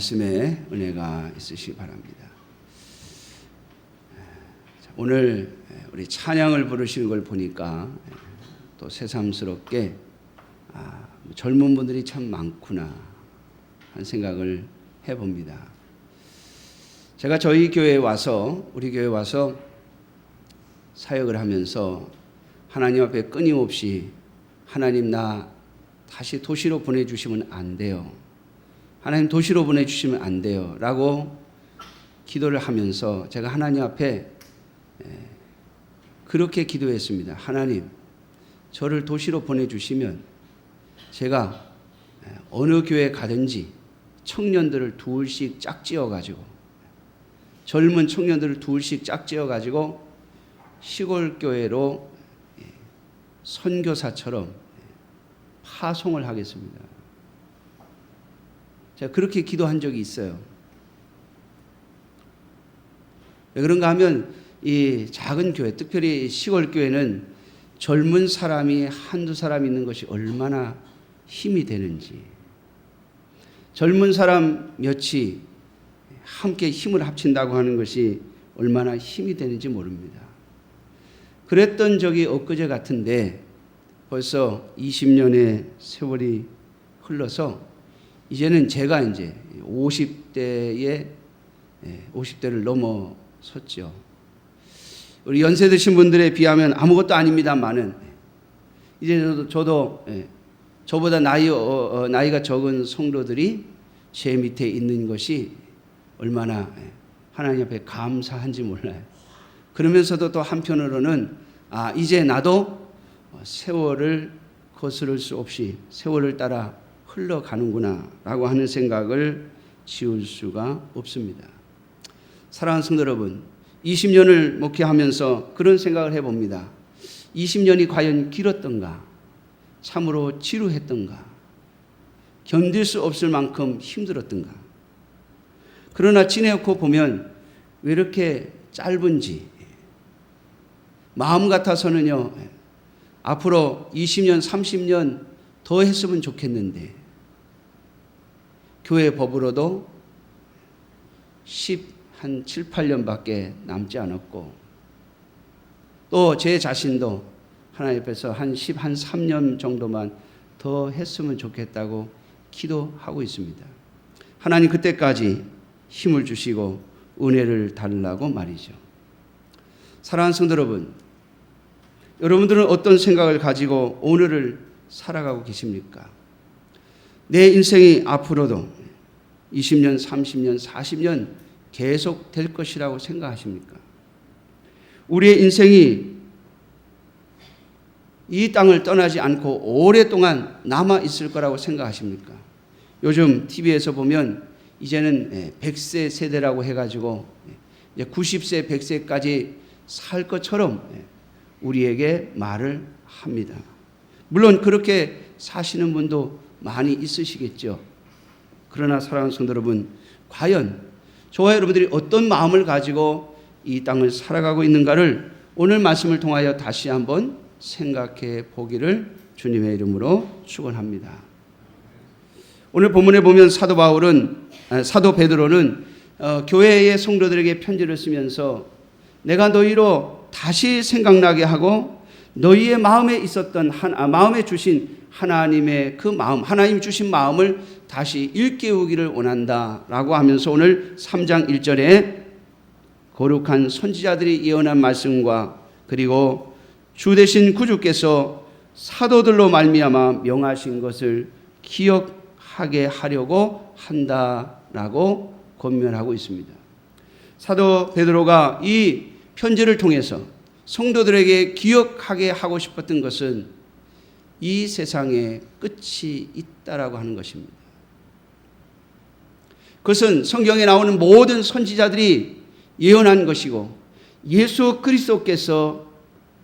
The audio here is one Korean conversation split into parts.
말씀에 은혜가 있으시기 바랍니다. 오늘 우리 찬양을 부르시는 걸 보니까 또 새삼스럽게 아, 젊은 분들이 참 많구나 한 생각을 해봅니다. 제가 저희 교회에 와서 우리 교회에 와서 사역을 하면서 하나님 앞에 끊임없이 하나님 나 다시 도시로 보내주시면 안 돼요. 하나님 도시로 보내주시면 안 돼요. 라고 기도를 하면서 제가 하나님 앞에 그렇게 기도했습니다. 하나님, 저를 도시로 보내주시면 제가 어느 교회 가든지 청년들을 둘씩 짝지어 가지고 젊은 청년들을 둘씩 짝지어 가지고 시골 교회로 선교사처럼 파송을 하겠습니다. 제가 그렇게 기도한 적이 있어요. 왜 그런가 하면 이 작은 교회, 특별히 시골 교회는 젊은 사람이 한두 사람 있는 것이 얼마나 힘이 되는지, 젊은 사람 몇이 함께 힘을 합친다고 하는 것이 얼마나 힘이 되는지 모릅니다. 그랬던 적이 엊그제 같은데 벌써 20년의 세월이 흘러서 이제는 제가 이제 50대에 50대를 넘어섰죠. 우리 연세 드신 분들에 비하면 아무것도 아닙니다만은 이제 저도, 저도 예, 저보다 나이 어, 어, 나이가 적은 성도들이 제 밑에 있는 것이 얼마나 예, 하나님 앞에 감사한지 몰라요. 그러면서도 또 한편으로는 아 이제 나도 세월을 거스를 수 없이 세월을 따라 흘러가는구나라고 하는 생각을 지울 수가 없습니다. 사랑하는 성도 여러분, 20년을 목회하면서 그런 생각을 해봅니다. 20년이 과연 길었던가? 참으로 지루했던가? 견딜 수 없을 만큼 힘들었던가? 그러나 지내고 보면 왜 이렇게 짧은지 마음 같아서는요 앞으로 20년 30년 더 했으면 좋겠는데 교회 법으로도 10, 한 7, 8년밖에 남지 않았고 또 제 자신도 하나님 앞에서 한 10, 한 3년 정도만 더 했으면 좋겠다고 기도하고 있습니다. 하나님 그때까지 힘을 주시고 은혜를 달라고 말이죠. 사랑하는 성도 여러분, 여러분들은 어떤 생각을 가지고 오늘을 살아가고 계십니까? 내 인생이 앞으로도 20년, 30년, 40년 계속 될 것이라고 생각하십니까? 우리의 인생이 이 땅을 떠나지 않고 오랫동안 남아 있을 거라고 생각하십니까? 요즘 TV에서 보면 이제는 100세 세대라고 해가지고 90세, 100세까지 살 것처럼 우리에게 말을 합니다. 물론 그렇게 사시는 분도 많이 있으시겠죠. 그러나 사랑하는 성도 여러분, 과연 저와 여러분들이 어떤 마음을 가지고 이 땅을 살아가고 있는가를 오늘 말씀을 통하여 다시 한번 생각해 보기를 주님의 이름으로 축원합니다. 오늘 본문에 보면 사도 바울은 사도 베드로는 어, 교회의 성도들에게 편지를 쓰면서 내가 너희로 다시 생각나게 하고 너희의 마음에 있었던 한, 아, 마음에 주신 하나님의 그 마음, 하나님 주신 마음을 다시 일깨우기를 원한다 라고 하면서 오늘 3장 1절에 거룩한 선지자들이 예언한 말씀과 그리고 주 대신 구주께서 사도들로 말미암아 명하신 것을 기억하게 하려고 한다라고 권면하고 있습니다. 사도 베드로가 이 편지를 통해서 성도들에게 기억하게 하고 싶었던 것은 이 세상에 끝이 있다라고 하는 것입니다. 그것은 성경에 나오는 모든 선지자들이 예언한 것이고 예수 그리스도께서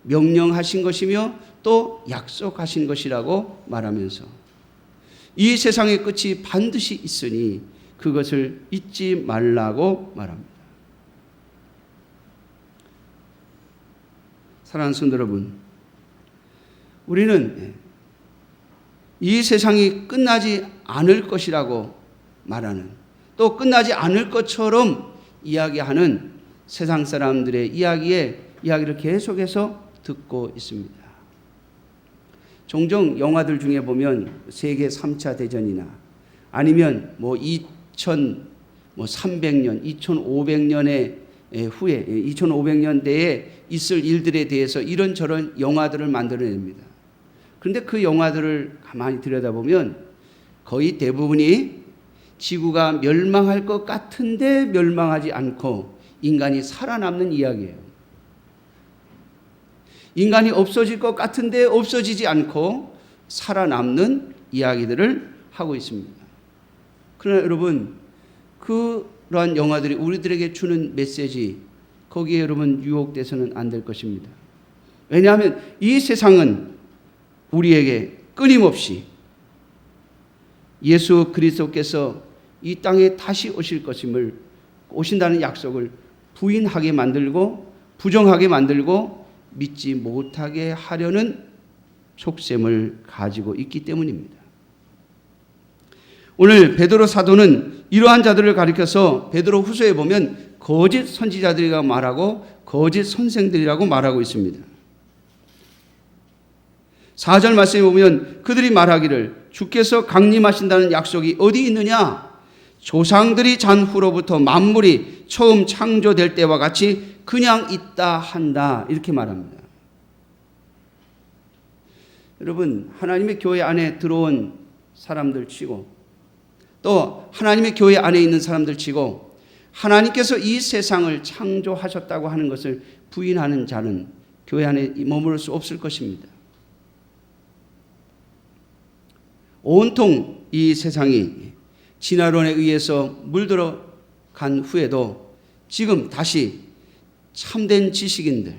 명령하신 것이며 또 약속하신 것이라고 말하면서 이 세상의 끝이 반드시 있으니 그것을 잊지 말라고 말합니다. 사랑하는 성도 여러분, 우리는 이 세상이 끝나지 않을 것이라고 말하는 또 끝나지 않을 것처럼 이야기하는 세상 사람들의 이야기에 이야기를 계속해서 듣고 있습니다. 종종 영화들 중에 보면 세계 3차 대전이나 아니면 뭐 2000, 뭐 300년, 2500년의 후에 2500년대에 있을 일들에 대해서 이런저런 영화들을 만들어냅니다. 그런데 그 영화들을 가만히 들여다보면 거의 대부분이 지구가 멸망할 것 같은데 멸망하지 않고 인간이 살아남는 이야기예요. 인간이 없어질 것 같은데 없어지지 않고 살아남는 이야기들을 하고 있습니다. 그러나 여러분, 그러한 영화들이 우리들에게 주는 메시지, 거기에 여러분 유혹돼서는 안 될 것입니다. 왜냐하면 이 세상은 우리에게 끊임없이 예수 그리스도께서 이 땅에 다시 오실 것임을 오신다는 약속을 부인하게 만들고 부정하게 만들고 믿지 못하게 하려는 속셈을 가지고 있기 때문입니다. 오늘 베드로 사도는 이러한 자들을 가리켜서 베드로 후서에 보면 거짓 선지자들이라고 말하고 거짓 선생들이라고 말하고 있습니다. 4절 말씀에 보면 그들이 말하기를 주께서 강림하신다는 약속이 어디 있느냐? 조상들이 잔 후로부터 만물이 처음 창조될 때와 같이 그냥 있다 한다. 이렇게 말합니다. 여러분, 하나님의 교회 안에 들어온 사람들 치고 또 하나님의 교회 안에 있는 사람들 치고 하나님께서 이 세상을 창조하셨다고 하는 것을 부인하는 자는 교회 안에 머무를 수 없을 것입니다. 온통 이 세상이 진화론에 의해서 물들어 간 후에도 지금 다시 참된 지식인들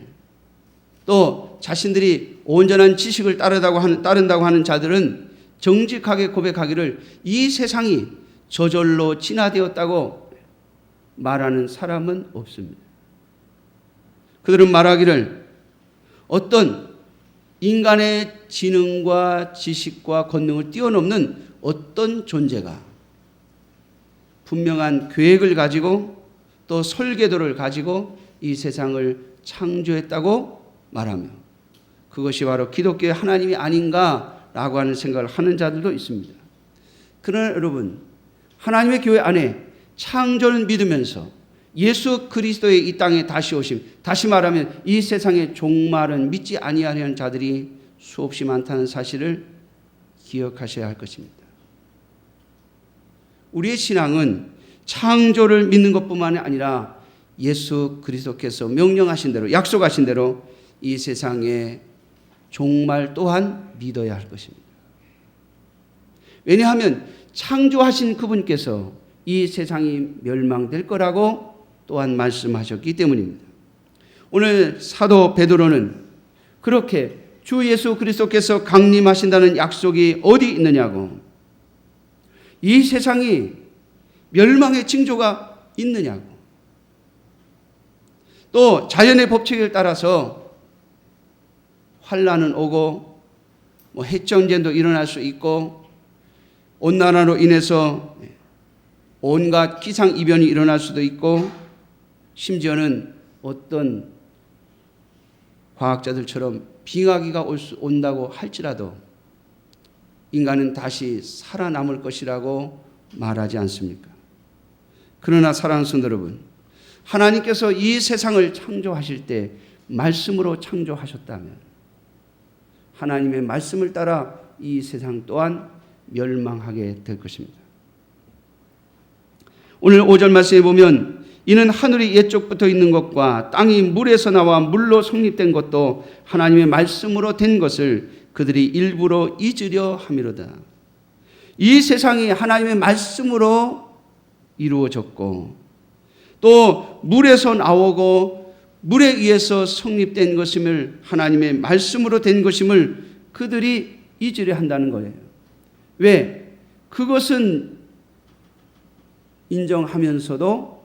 또 자신들이 온전한 지식을 따르다고 하는, 따른다고 하는 자들은 정직하게 고백하기를 이 세상이 저절로 진화되었다고 말하는 사람은 없습니다. 그들은 말하기를 어떤 인간의 지능과 지식과 권능을 뛰어넘는 어떤 존재가 분명한 계획을 가지고 또 설계도를 가지고 이 세상을 창조했다고 말하며 그것이 바로 기독교의 하나님이 아닌가라고 하는 생각을 하는 자들도 있습니다. 그러나 여러분, 하나님의 교회 안에 창조를 믿으면서 예수 그리스도의 이 땅에 다시 오심, 다시 말하면 이 세상의 종말은 믿지 아니하려는 자들이 수없이 많다는 사실을 기억하셔야 할 것입니다. 우리의 신앙은 창조를 믿는 것뿐만 아니라 예수 그리스도께서 명령하신 대로 약속하신 대로 이 세상의 종말 또한 믿어야 할 것입니다. 왜냐하면 창조하신 그분께서 이 세상이 멸망될 거라고 또한 말씀하셨기 때문입니다. 오늘 사도 베드로는 그렇게 주 예수 그리스도께서 강림하신다는 약속이 어디 있느냐고 이 세상이 멸망의 징조가 있느냐고. 또 자연의 법칙을 따라서 환란은 오고 뭐 핵전쟁도 일어날 수 있고 온난화로 인해서 온갖 기상 이변이 일어날 수도 있고 심지어는 어떤 과학자들처럼 빙하기가 온다고 할지라도 인간은 다시 살아남을 것이라고 말하지 않습니까? 그러나 사랑하는 여러분, 하나님께서 이 세상을 창조하실 때 말씀으로 창조하셨다면 하나님의 말씀을 따라 이 세상 또한 멸망하게 될 것입니다. 오늘 5절 말씀에 보면 이는 하늘이 옛적부터 있는 것과 땅이 물에서 나와 물로 성립된 것도 하나님의 말씀으로 된 것을 그들이 일부러 잊으려 함이로다. 이 세상이 하나님의 말씀으로 이루어졌고 또 물에서 나오고 물에 의해서 성립된 것임을 하나님의 말씀으로 된 것임을 그들이 잊으려 한다는 거예요. 왜? 그것은 인정하면서도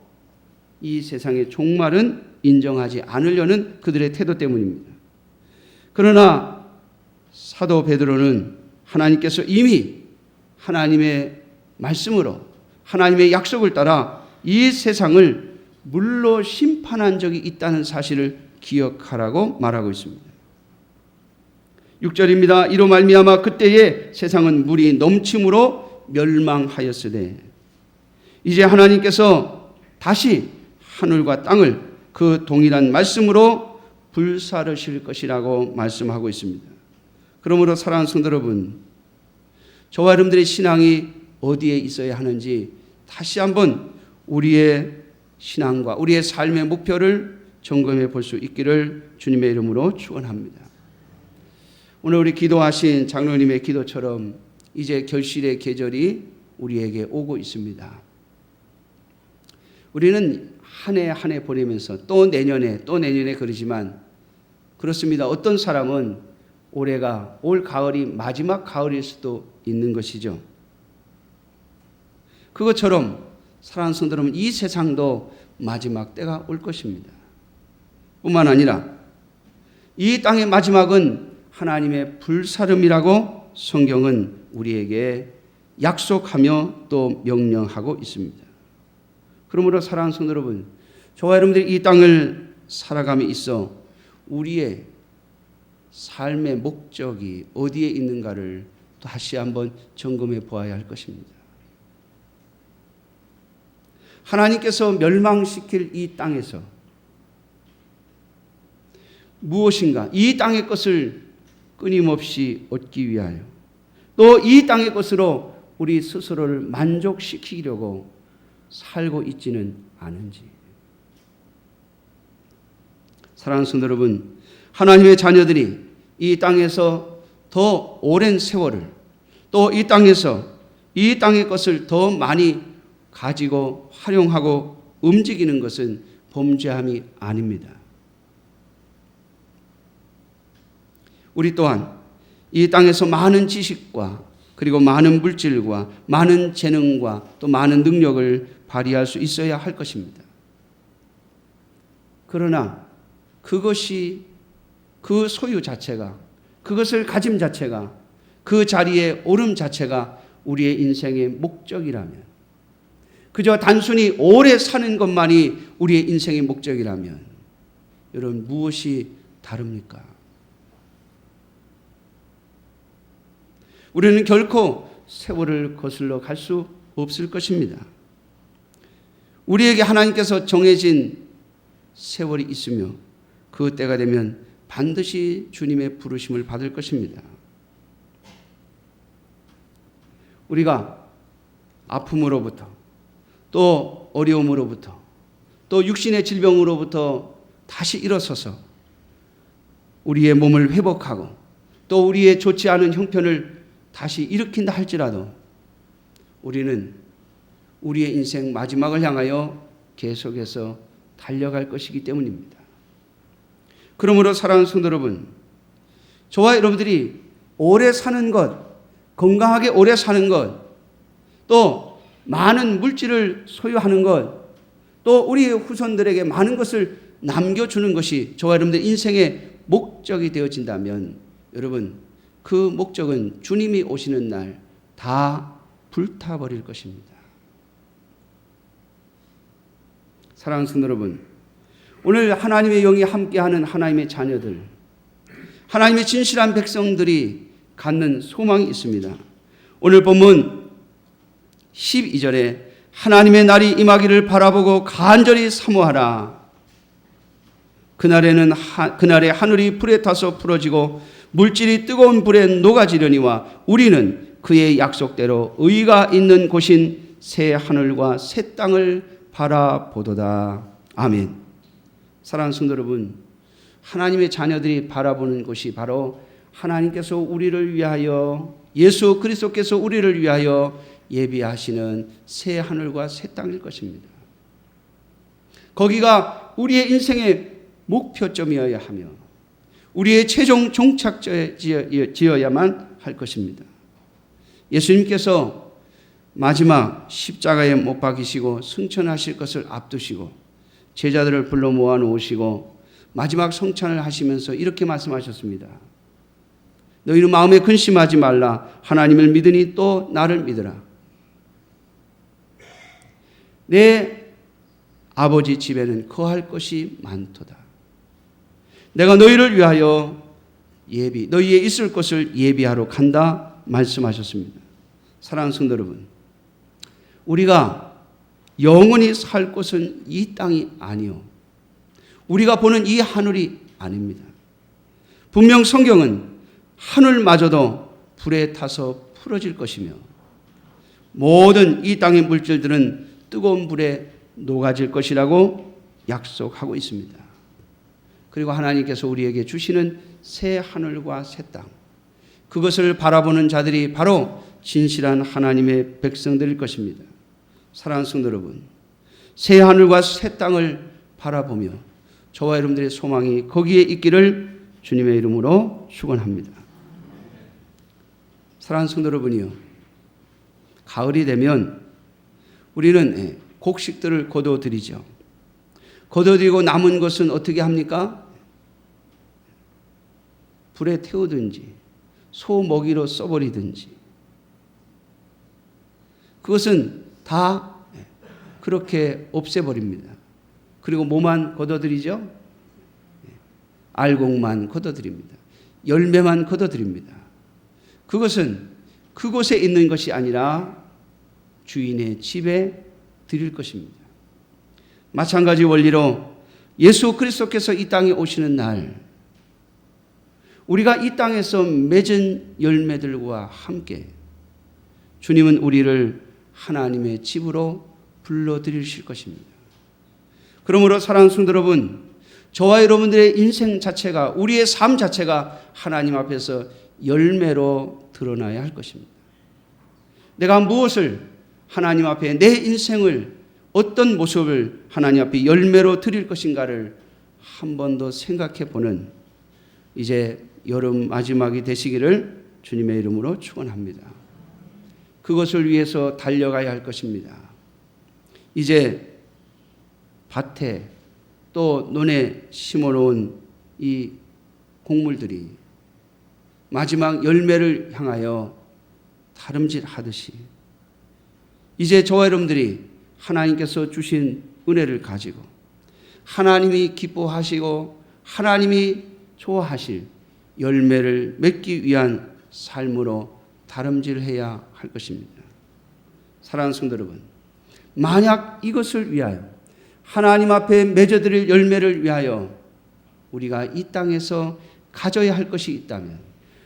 이 세상의 종말은 인정하지 않으려는 그들의 태도 때문입니다. 그러나 사도 베드로는 하나님께서 이미 하나님의 말씀으로 하나님의 약속을 따라 이 세상을 물로 심판한 적이 있다는 사실을 기억하라고 말하고 있습니다. 6절입니다. 이로 말미암아 그때에 세상은 물이 넘침으로 멸망하였으되 이제 하나님께서 다시 하늘과 땅을 그 동일한 말씀으로 불사르실 것이라고 말씀하고 있습니다. 그러므로 사랑하는 성도 여러분, 저와 여러분들의 신앙이 어디에 있어야 하는지 다시 한번 우리의 신앙과 우리의 삶의 목표를 점검해 볼 수 있기를 주님의 이름으로 축원합니다. 오늘 우리 기도하신 장로님의 기도처럼 이제 결실의 계절이 우리에게 오고 있습니다. 우리는 한 해 한 해 보내면서 또 내년에 또 내년에 그러지만 그렇습니다. 어떤 사람은 올해가 올 가을이 마지막 가을일 수도 있는 것이죠. 그것처럼 사랑하는 성도 여러분 이 세상도 마지막 때가 올 것입니다. 뿐만 아니라 이 땅의 마지막은 하나님의 불사름이라고 성경은 우리에게 약속하며 또 명령하고 있습니다. 그러므로 사랑하는 성도 여러분, 저와 여러분들이 이 땅을 살아감에 있어 우리의 삶의 목적이 어디에 있는가를 다시 한번 점검해 보아야 할 것입니다. 하나님께서 멸망시킬 이 땅에서 무엇인가 이 땅의 것을 끊임없이 얻기 위하여 또 이 땅의 것으로 우리 스스로를 만족시키려고 살고 있지는 않은지 사랑하는 성도 여러분 하나님의 자녀들이 이 땅에서 더 오랜 세월을 또 이 땅에서 이 땅의 것을 더 많이 가지고 활용하고 움직이는 것은 범죄함이 아닙니다. 우리 또한 이 땅에서 많은 지식과 그리고 많은 물질과 많은 재능과 또 많은 능력을 발휘할 수 있어야 할 것입니다. 그러나 그것이 그 소유 자체가 그것을 가짐 자체가 그 자리에 오름 자체가 우리의 인생의 목적이라면 그저 단순히 오래 사는 것만이 우리의 인생의 목적이라면 여러분 무엇이 다릅니까? 우리는 결코 세월을 거슬러 갈 수 없을 것입니다. 우리에게 하나님께서 정해진 세월이 있으며 그 때가 되면 반드시 주님의 부르심을 받을 것입니다. 우리가 아픔으로부터 또 어려움으로부터 또 육신의 질병으로부터 다시 일어서서 우리의 몸을 회복하고 또 우리의 좋지 않은 형편을 다시 일으킨다 할지라도 우리는 우리의 인생 마지막을 향하여 계속해서 달려갈 것이기 때문입니다. 그러므로 사랑하는 성도 여러분, 저와 여러분들이 오래 사는 것, 건강하게 오래 사는 것, 또 많은 물질을 소유하는 것, 또 우리의 후손들에게 많은 것을 남겨주는 것이 저와 여러분들 인생의 목적이 되어진다면 여러분 그 목적은 주님이 오시는 날 다 불타버릴 것입니다. 사랑하는 성도 여러분, 오늘 하나님의 영이 함께하는 하나님의 자녀들, 하나님의 진실한 백성들이 갖는 소망이 있습니다. 오늘 본문 12절에 하나님의 날이 임하기를 바라보고 간절히 사모하라. 그날에는 하, 그날에 하늘이 불에 타서 풀어지고 물질이 뜨거운 불에 녹아지려니와 우리는 그의 약속대로 의가 있는 곳인 새 하늘과 새 땅을 바라보도다. 아멘. 사랑하는 성도 여러분, 하나님의 자녀들이 바라보는 곳이 바로 하나님께서 우리를 위하여 예수 그리스도께서 우리를 위하여 예비하시는 새 하늘과 새 땅일 것입니다. 거기가 우리의 인생의 목표점이어야 하며 우리의 최종 종착지어야만 할 것입니다. 예수님께서 마지막 십자가에 못 박이시고 승천하실 것을 앞두시고 제자들을 불러 모아 놓으시고 마지막 성찬을 하시면서 이렇게 말씀하셨습니다. 너희는 마음에 근심하지 말라. 하나님을 믿으니 또 나를 믿으라. 내 아버지 집에는 거할 것이 많도다. 내가 너희를 위하여 예비, 너희의 있을 것을 예비하러 간다 말씀하셨습니다. 사랑하는 성도 여러분, 우리가 영원히 살 곳은 이 땅이 아니요. 우리가 보는 이 하늘이 아닙니다. 분명 성경은 하늘마저도 불에 타서 풀어질 것이며 모든 이 땅의 물질들은 뜨거운 불에 녹아질 것이라고 약속하고 있습니다. 그리고 하나님께서 우리에게 주시는 새 하늘과 새 땅. 그것을 바라보는 자들이 바로 진실한 하나님의 백성들일 것입니다. 사랑하는 성도 여러분, 새 하늘과 새 땅을 바라보며 저와 여러분들의 소망이 거기에 있기를 주님의 이름으로 축원합니다. 사랑하는 성도 여러분이요. 가을이 되면 우리는 예, 곡식들을 거둬들이죠. 거둬들이고 남은 것은 어떻게 합니까? 불에 태우든지 소 먹이로 써버리든지 그것은 다 예, 그렇게 없애버립니다. 그리고 뭐만 걷어들이죠? 예, 알곡만 걷어들입니다. 열매만 걷어들입니다. 그것은 그곳에 있는 것이 아니라 주인의 집에 드릴 것입니다. 마찬가지 원리로 예수 그리스도께서 이 땅에 오시는 날 우리가 이 땅에서 맺은 열매들과 함께 주님은 우리를 하나님의 집으로 불러들이실 것입니다. 그러므로 사랑하는 성도 여러분, 저와 여러분들의 인생 자체가 우리의 삶 자체가 하나님 앞에서 열매로 드러나야 할 것입니다. 내가 무엇을 하나님 앞에 내 인생을 어떤 모습을 하나님 앞에 열매로 드릴 것인가를 한 번 더 생각해 보는 이제 여름 마지막이 되시기를 주님의 이름으로 축원합니다. 그것을 위해서 달려가야 할 것입니다. 이제 밭에 또 논에 심어 놓은 이 곡물들이 마지막 열매를 향하여 다름질 하듯이 이제 저와 여러분들이 하나님께서 주신 은혜를 가지고 하나님이 기뻐하시고 하나님이 좋아하실 열매를 맺기 위한 삶으로 다름질해야 할 것입니다. 사랑하는 성도 여러분, 만약 이것을 위하여 하나님 앞에 맺어드릴 열매를 위하여 우리가 이 땅에서 가져야 할 것이 있다면,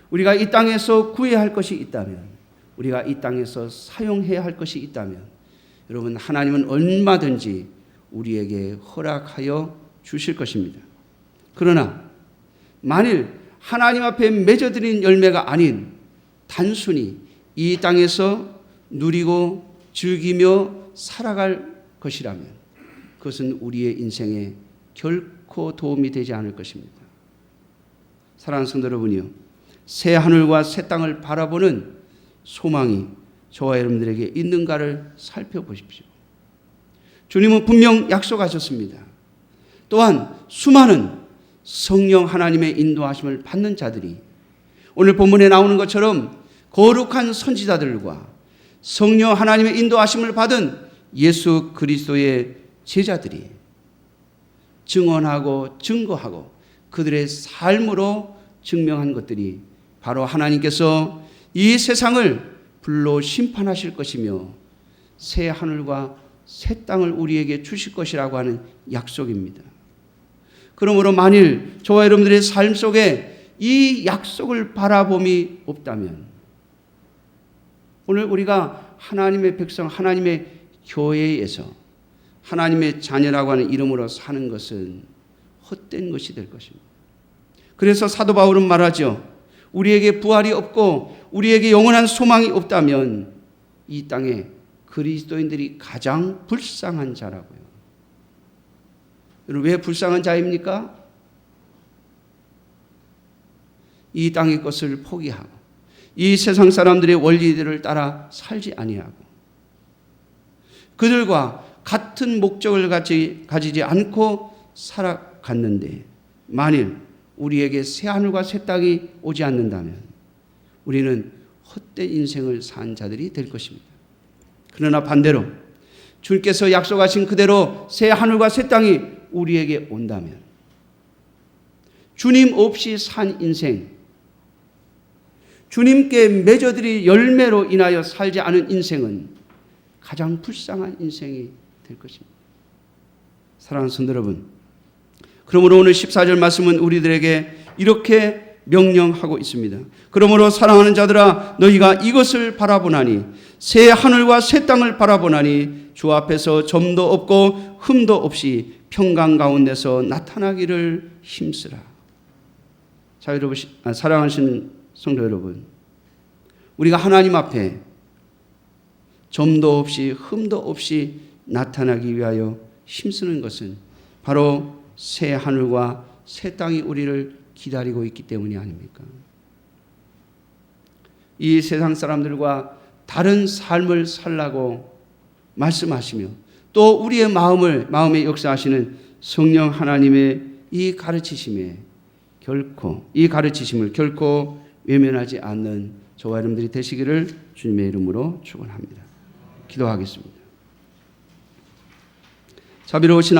우리가 이 땅에서 구해야 할 것이 있다면, 우리가 이 땅에서 사용해야 할 것이 있다면, 여러분 하나님은 얼마든지 우리에게 허락하여 주실 것입니다. 그러나 만일 하나님 앞에 맺어드린 열매가 아닌 단순히 이 땅에서 누리고 즐기며 살아갈 것이라면 그것은 우리의 인생에 결코 도움이 되지 않을 것입니다. 사랑하는 성도 여러분이요. 새 하늘과 새 땅을 바라보는 소망이 저와 여러분들에게 있는가를 살펴보십시오. 주님은 분명 약속하셨습니다. 또한 수많은 성령 하나님의 인도하심을 받는 자들이 오늘 본문에 나오는 것처럼 거룩한 선지자들과 성령 하나님의 인도하심을 받은 예수 그리스도의 제자들이 증언하고 증거하고 그들의 삶으로 증명한 것들이 바로 하나님께서 이 세상을 불로 심판하실 것이며 새 하늘과 새 땅을 우리에게 주실 것이라고 하는 약속입니다. 그러므로 만일 저와 여러분들의 삶 속에 이 약속을 바라봄이 없다면 오늘 우리가 하나님의 백성, 하나님의 교회에서 하나님의 자녀라고 하는 이름으로 사는 것은 헛된 것이 될 것입니다. 그래서 사도 바울은 말하죠. 우리에게 부활이 없고 우리에게 영원한 소망이 없다면 이 땅에 그리스도인들이 가장 불쌍한 자라고요. 여러분 왜 불쌍한 자입니까? 이 땅의 것을 포기하고 이 세상 사람들의 원리들을 따라 살지 아니하고 그들과 같은 목적을 가지, 가지지 않고 살아갔는데 만일 우리에게 새 하늘과 새 땅이 오지 않는다면 우리는 헛된 인생을 산 자들이 될 것입니다. 그러나 반대로 주님께서 약속하신 그대로 새 하늘과 새 땅이 우리에게 온다면 주님 없이 산 인생 주님께 맺어들이 열매로 인하여 살지 않은 인생은 가장 불쌍한 인생이 될 것입니다. 사랑하는 성도 여러분, 그러므로 오늘 14절 말씀은 우리들에게 이렇게 명령하고 있습니다. 그러므로 사랑하는 자들아 너희가 이것을 바라보나니 새 하늘과 새 땅을 바라보나니 주 앞에서 점도 없고 흠도 없이 평강 가운데서 나타나기를 힘쓰라. 자 여러분 아, 사랑하시는 성도 여러분 우리가 하나님 앞에 점도 없이 흠도 없이 나타나기 위하여 힘쓰는 것은 바로 새 하늘과 새 땅이 우리를 기다리고 있기 때문이 아닙니까? 이 세상 사람들과 다른 삶을 살라고 말씀하시며 또 우리의 마음을 마음에 역사하시는 성령 하나님의 이 가르치심에 결코 이 가르치심을 결코 외면하지 않는 저와 여러분들이 되시기를 주님의 이름으로 축원합니다. 기도하겠습니다. 자비로우신